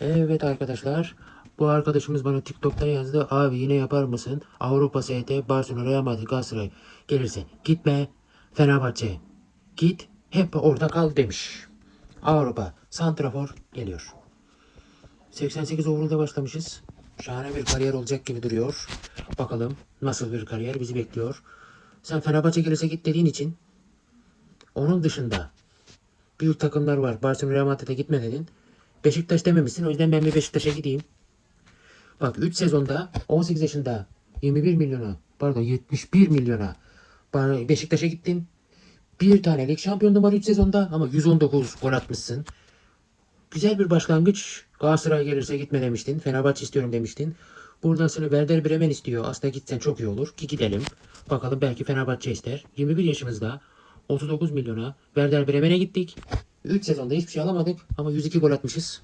Evet arkadaşlar. Bu arkadaşımız bana TikTok'ta yazdı. Abi yine yapar mısın? Avrupa ST, Barcelona, Real Madrid, Galatasaray gelirse gitme. Fenerbahçe git. Hep orada kal demiş. Avrupa. Santrafor geliyor. 88 overall'da başlamışız. Şahane bir kariyer olacak gibi duruyor. Bakalım nasıl bir kariyer bizi bekliyor. Sen Fenerbahçe gelirse git dediğin için onun dışında büyük takımlar var. Barcelona Real Madrid'e gitme dedin. Beşiktaş dememişsin. O yüzden ben bir Beşiktaş'a gideyim. Bak 3 sezonda 18 yaşında 21 milyona pardon 71 milyona Beşiktaş'a gittin. Bir tane lig şampiyonluğu var 3 sezonda ama 119 gol atmışsın. Güzel bir başlangıç. Galatasaray gelirse gitme demiştin. Fenerbahçe istiyorum demiştin. Buradan seni Werder Bremen istiyor. Aslında gitsen çok iyi olur. Ki gidelim. Bakalım belki Fenerbahçe ister. 21 yaşımızda 39 milyona Werder Bremen'e gittik. 3 sezonda hiçbir şey alamadık ama 102 gol atmışız.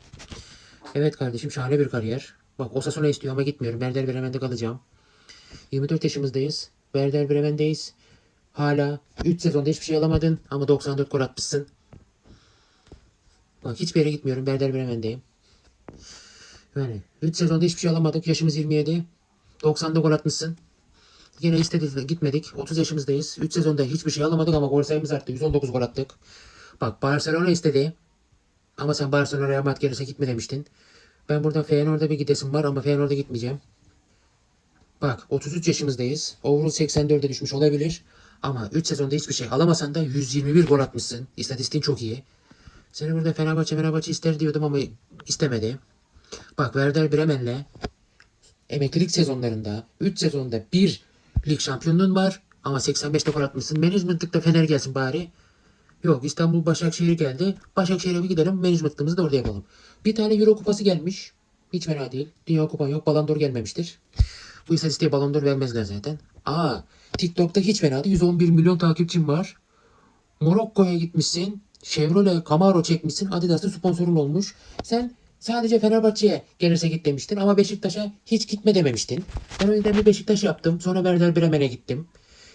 Evet kardeşim şahane bir kariyer. Bak Osasuna istiyor ama gitmiyorum. Werder Bremen'de kalacağım. 24 yaşımızdayız. Werder Bremen'deyiz. Hala 3 sezonda hiçbir şey alamadın ama 94 gol atmışsın. Bak hiçbir yere gitmiyorum. Werder Bremen'deyim. Yani 3 sezonda hiçbir şey alamadık. Yaşımız 27. 90'da gol atmışsın. Yine istedik gitmedik. 30 yaşımızdayız. 3 sezonda hiçbir şey alamadık ama gol sayımız arttı. 119 gol attık. Bak Barcelona istedi. Ama sen Barcelona Real Madrid gelirse gitme demiştin. Ben buradan Feyenoord'a bir gidesim var ama Feyenoord'a gitmeyeceğim. Bak 33 yaşımızdayız. Overall 84'e düşmüş olabilir. Ama 3 sezonda hiçbir şey alamasan da 121 gol atmışsın. İstatistiğin çok iyi. Seni burada Fenerbahçe Fenerbahçe ister diyordum ama istemedi. Bak Werder Bremen'le emeklilik sezonlarında 3 sezonda bir lig şampiyonluğun var ama 85'te gol atmışsın. Management'lıkta Fener gelsin bari. Yok İstanbul Başakşehir geldi. Başakşehir'e bir gidelim. Management'ımızı da orada yapalım. Bir tane Euro kupası gelmiş. Hiç fena değil. Dünya kupan yok. Ballon d'Or gelmemiştir. Bu istatistiğe Ballon d'Or vermezler zaten. Aa TikTok'ta hiç fena değil. 111 milyon takipçim var. Morokko'ya gitmişsin. Chevrolet Camaro çekmişsin. Adidas'ta sponsorun olmuş. Sen sadece Fenerbahçe'ye gelirse git demiştin ama Beşiktaş'a hiç gitme dememiştin. Ben o yüzden bir Beşiktaş yaptım. Sonra Werder Bremen'e gittim.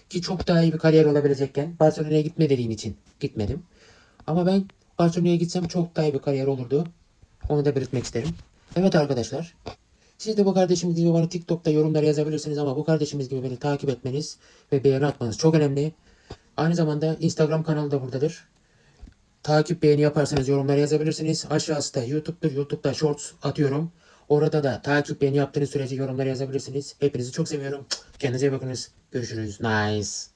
Ki çok daha iyi bir kariyer olabilecekken Barcelona'ya gitme dediğin için gitmedim. Ama ben Barcelona'ya gitsem çok daha iyi bir kariyer olurdu. Onu da belirtmek isterim. Evet arkadaşlar. Siz de bu kardeşimiz gibi bana TikTok'ta yorumlar yazabilirsiniz ama bu kardeşimiz gibi beni takip etmeniz ve beğeni atmanız çok önemli. Aynı zamanda Instagram kanalı da buradadır. Takip beğeni yaparsanız yorumlar yazabilirsiniz. Aşağısı da YouTube'dur. YouTube'da shorts atıyorum. Orada da takip beğeni yaptığınız sürece yorumlar yazabilirsiniz. Hepinizi çok seviyorum. Kendinize iyi bakınız. Görüşürüz. Nice.